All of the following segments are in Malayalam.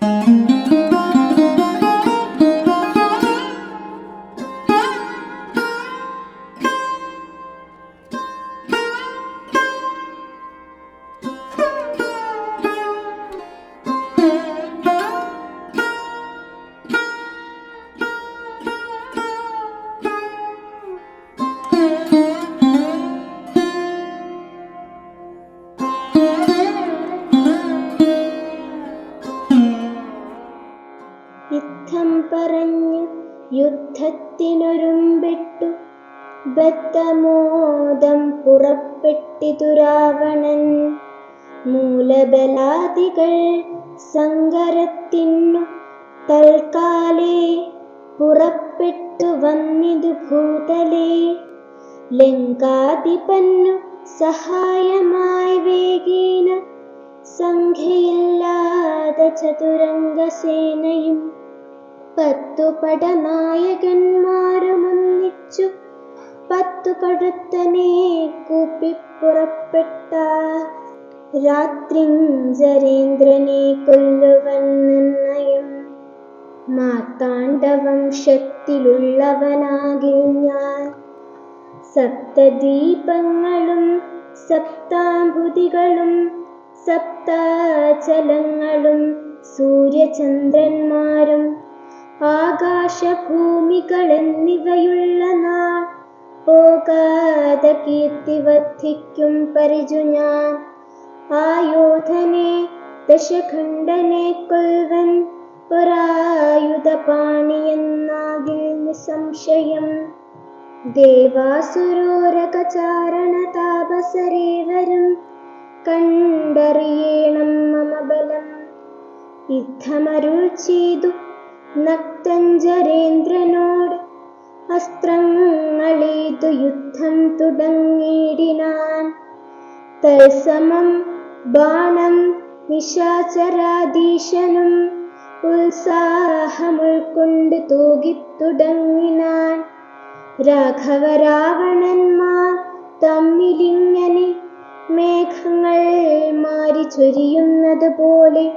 Música യുദ്ധം പറഞ്ഞു യുദ്ധത്തിനൊരുമ്പിട്ടു. ബദ്ധമോദം പുറപ്പെട്ടിതു രാവണൻ മൂലബലാദികൾ സങ്കരത്തിന്നു. തൽക്കാലേ പുറപ്പെട്ടു വന്നിതു ഭൂതലേ. ലങ്കാധിപന്നു സഹായമായി വേഗേന. സംഖ്യയില്ലാതെ ചതുരംഗസേനയും പത്തു പടനായകന്മാരുമൊന്നിച്ചു പത്തു കഴുത്തനെ കൂപ്പി പുറപ്പെട്ട രാത്രിഞ്ചരേന്ദ്രനെ കൊല്ലുവൻ നിർണയം. മാർത്താണ്ഡവംശത്തിലുള്ളവനാകിൽ ഞാൻ. സപ്തദീപങ്ങളും സപ്താംബുതികളും സപ്താചലങ്ങളും സൂര്യചന്ദ്രന്മാരും ആകാശഭൂമികൾ എന്നിവയുള്ള നാൾ പോകാതെ കീർത്തി വർദ്ധിക്കും പരിചു ഞാൻ. ആയോധനെ ദശഖണ്ഡനെ കൊൽവൻ ഒരായുധപാണിയെന്നാകിൽ നിസംശയം ദേവാസുരോരകചാരണ താപസരേവരും കണ്ടറിയേണം മമ ബലം യുദ്ധമരുൾ ചെയ്തു നക്തഞ്ചരേന്ദ്രനോട് അസ്ത്രങ്ങളേതു യുദ്ധം തുടങ്ങിയിടിനാൻ. തത്സമം ബാണം നിശാചരാധീശനും ഉത്സാഹമുൾക്കൊണ്ട് തൂകിത്തുടങ്ങിനാൻ. രാഘവരാവണന്മാർ തമ്മിലിങ്ങനെ മേഘങ്ങൾ മാറി ചൊരിയുന്നത് പോലെ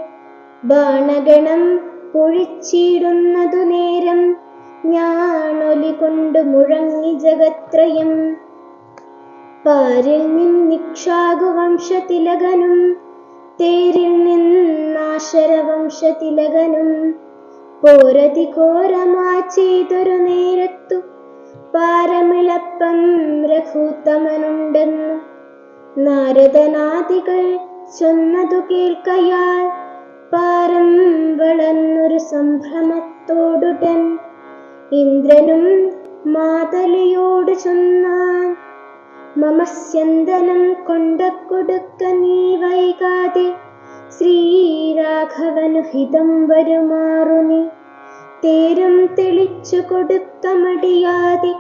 ബാണഗണം പൊഴിച്ചിടുന്നതു നേരം ഞാനൊലി കൊണ്ട് മുഴങ്ങി ജഗത്രയം. പാരിൽ നിന്നിക്ഷാകു വംശതിലകനും തേരിൽ നിന്നാശരവംശതിലകനും. പോരതി ഘോരമാ ചെയ്തൊരു നേരത്തു പാരമിളപ്പം രഘൂത്തമനുണ്ടെന്നു. നാരദനാദികൾ ചൊന്നതു കേൾക്കയാൽ പാരം വളർന്നൊരു സംഭ്രമത്തോടുടൻ ഇന്ദ്രനും മാതലിയോട് ചൊന്നാൻ മമസ്യന്തനം കൊണ്ട കൊടുക്ക നീ വൈകാതെ ശ്രീരാഘവനു ഹിതം വരുമാറു നീ. തേരം തെളിച്ചു കൊടുക്ക മടിയാതെ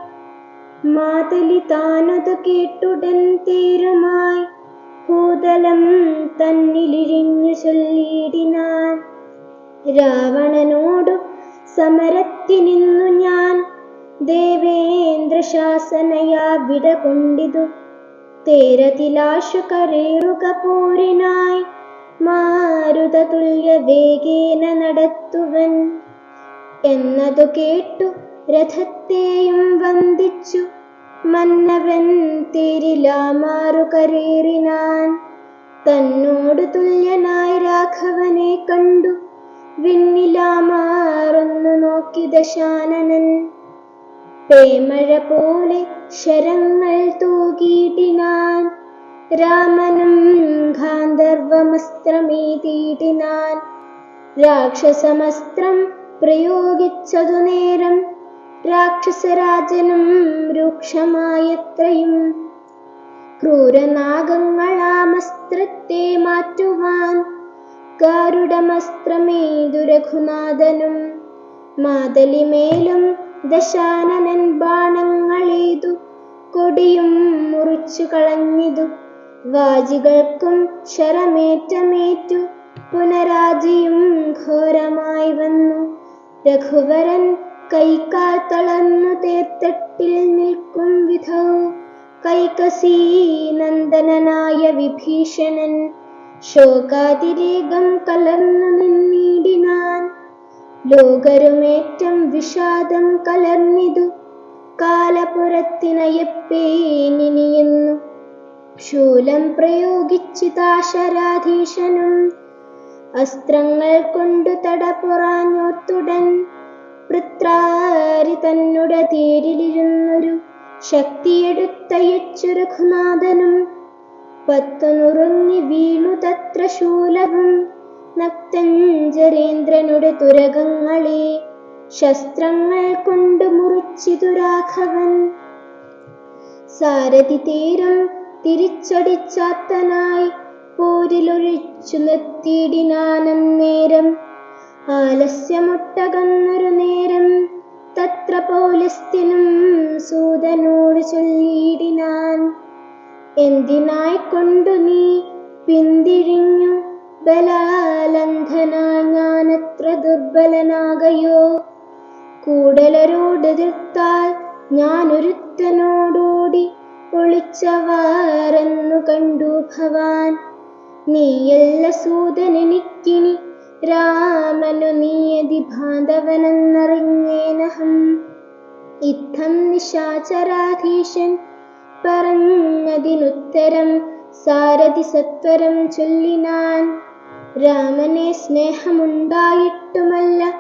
മാതലി താനത് കേട്ടുടൻ തേരുമായി. ഭൂതലം തന്നിലിഴിഞ്ഞു ചൊല്ലിയിടിനാൻ. രാവണനോടു സമരത്തിനിന്നു ഞാൻ. ദേവേന്ദ്ര ശാസനയാ വിട കൊണ്ടിതു. തേരതിലാശു കരേറുക പോരിനായി മാരുത തുല്യ വേഗേന നടത്തുവൻ. എന്നതു കേട്ടു രഥത്തെയും വന്ദിച്ചു. മന്നവൻ തേരിലാമാറു കരേറിനാൻ തന്നോട് തുല്യനായി രാഘവനെ കണ്ടു. വിണ്ണിലാമാറൊന്നു നോക്കി ദശാനനൻ. പേമഴ പോലെ ശരങ്ങൾ തൂകിയിടിനാൻ. രാമനും ഗാന്ധർവമസ്ത്രമേതീട്ടിനാൻ രാക്ഷസമസ്ത്രം പ്രയോഗിച്ചതു നേരം രാക്ഷസരാജനും രൂക്ഷമായത്രയും. ക്രൂരനാഗങ്ങളാമസ്ത്രത്തെ മാറ്റുവാൻ ഗാരുഡമസ്ത്രമേതു രഘുനാഥനും മാതലിമേലും ദശാനനൻ ബാണങ്ങളേതു കൊടിയും മുറിച്ചു കളഞ്ഞിതു. വാജികൾക്കും ശരമേറ്റമേറ്റു പുനരാജിയും ഘോരമായി വന്നു. രഘുവരൻ കൈക്കാൽ തളർന്നു തേർത്തട്ടിൽ നിൽക്കും വിധൗ കൈകസീ നന്ദനനായ വിഭീഷണൻ ശോകാതിരേകം കലർന്നു നിന്നിടിനാൻ ലോകരുമേറ്റം വിഷാദം കലർന്നിതു കാലപുരത്തിനയപ്പേനിനിയുന്നു. ശൂലം പ്രയോഗിച്ചിതാശരാധീശനും അസ്ത്രങ്ങൾ കൊണ്ടു തടപുറാഞ്ഞോത്തുടൻ പൃത്രാരി തന്നുടെ തേരിലിരുന്നൊരു ശക്തിയെടുത്തയച്ചു രഘുനാഥനും പത്തു നുറുങ്ങി വീണു തത്ര ശൂലവും നക്തഞ്ചരേന്ദ്രനുടെ തുരകങ്ങളെ ശസ്ത്രങ്ങൾ കൊണ്ട് മുറിച്ചിതു രാഘവൻ. സാരഥി തീരം തിരിച്ചടിച്ചാത്തനായി പോരിലൊഴിച്ചു നിർത്തിയിടിനാനം നേരം ആലസ്യമൊട്ടകന്നൊരു നേരം തത്ര പോലസ്ത്യനും സൂതനോട് ചൊല്ലിയിടിനാൻ. എന്തിനായിക്കൊണ്ടു നീ പിന്തിരിഞ്ഞു ബലാലന്ധനാ ഞാനത്ര ദുർബലനാകയോ? കൂടലരോട് എതിർത്താൽ ഞാനൊരുത്തനോടോടി ഒളിച്ചവാറെന്നു കണ്ടു ഭവാൻ. നീയല്ല സൂതനെനിക്കിനി രാമനു നീയതി ബാന്ധവനെന്നറിഞ്ഞേനഹം ഇത്തം നിശാചരാധീശൻ പറഞ്ഞതിനുത്തരം സാരഥി സത്വരം ചൊല്ലിനാൻ. രാമനെ സ്നേഹമുണ്ടായിട്ടുമല്ല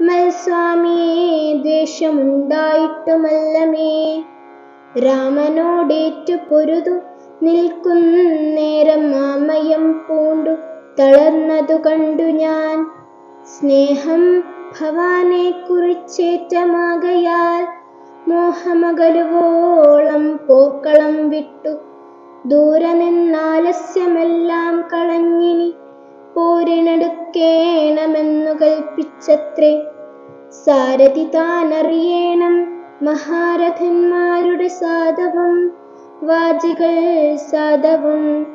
മൽസ്വാമിയെ ദ്വേഷമുണ്ടായിട്ടുമല്ല മേ രാമനോടേറ്റു പൊരുതു നിൽക്കുന്നേരം മാമയം പൂണ്ടു തളർന്നതു കണ്ടു ഞാൻ. സ്നേഹം ഭവാനെ കുറിച്ചേറ്റമാകയാൽ മോഹമകലുവോളം പോക്കളം വിട്ടു. ദൂരെ നിന്നാലസ്യമെല്ലാം കളഞ്ഞിനി. പോരിനെടുക്കേണമെന്നു കൽപ്പിച്ചത്രേ. സാരഥി താനറിയേണം മഹാരഥന്മാരുടെ സാധവം. വാചികൾ സാധവം.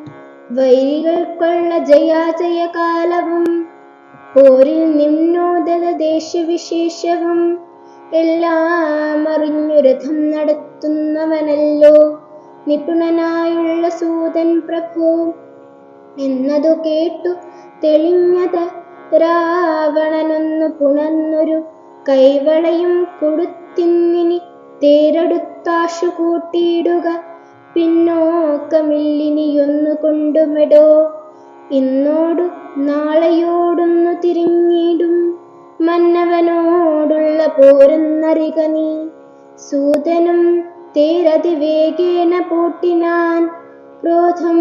വൈരികൾക്കുള്ള ജയാജയ കാലവും പോരിൽ നിമ്നോദത ദേശവിശേഷവും എല്ലാം അറിഞ്ഞു രഥം നടത്തുന്നവനല്ലോ. നിപുണനായുള്ള സൂതൻ പ്രഭു എന്നതു കേട്ടു തെളിഞ്ഞത് രാവണനൊന്നു പുണർന്നൊരു കൈവളയും കൊടുത്തിന്നിനി തേരെടുത്താശു കൂട്ടിയിടുക. പിന്നോക്കമില്ലിനിയൊന്നു കൊണ്ടുമെടോ ഇന്നോടു നാളെയോടൊന്നു തിരിഞ്ഞിടും. മന്നവനോടുള്ള പോരെന്നറിക നീ. സൂതനും തേരതിവേഗേന പൂട്ടിനാൻ. ക്രോധം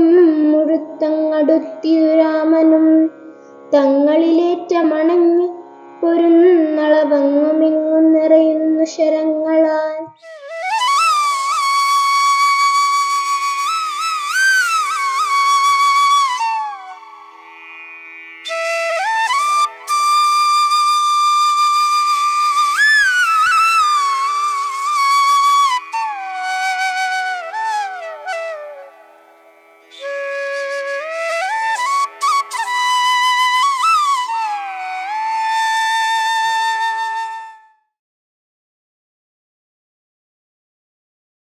മുഴുത്തങ്ങടുത്തിരു രാമനും. തങ്ങളിലേറ്റമണഞ്ഞ് പൊരുന്നളവങ്ങുമിങ്ങും നിറയുന്നു ശരങ്ങൾ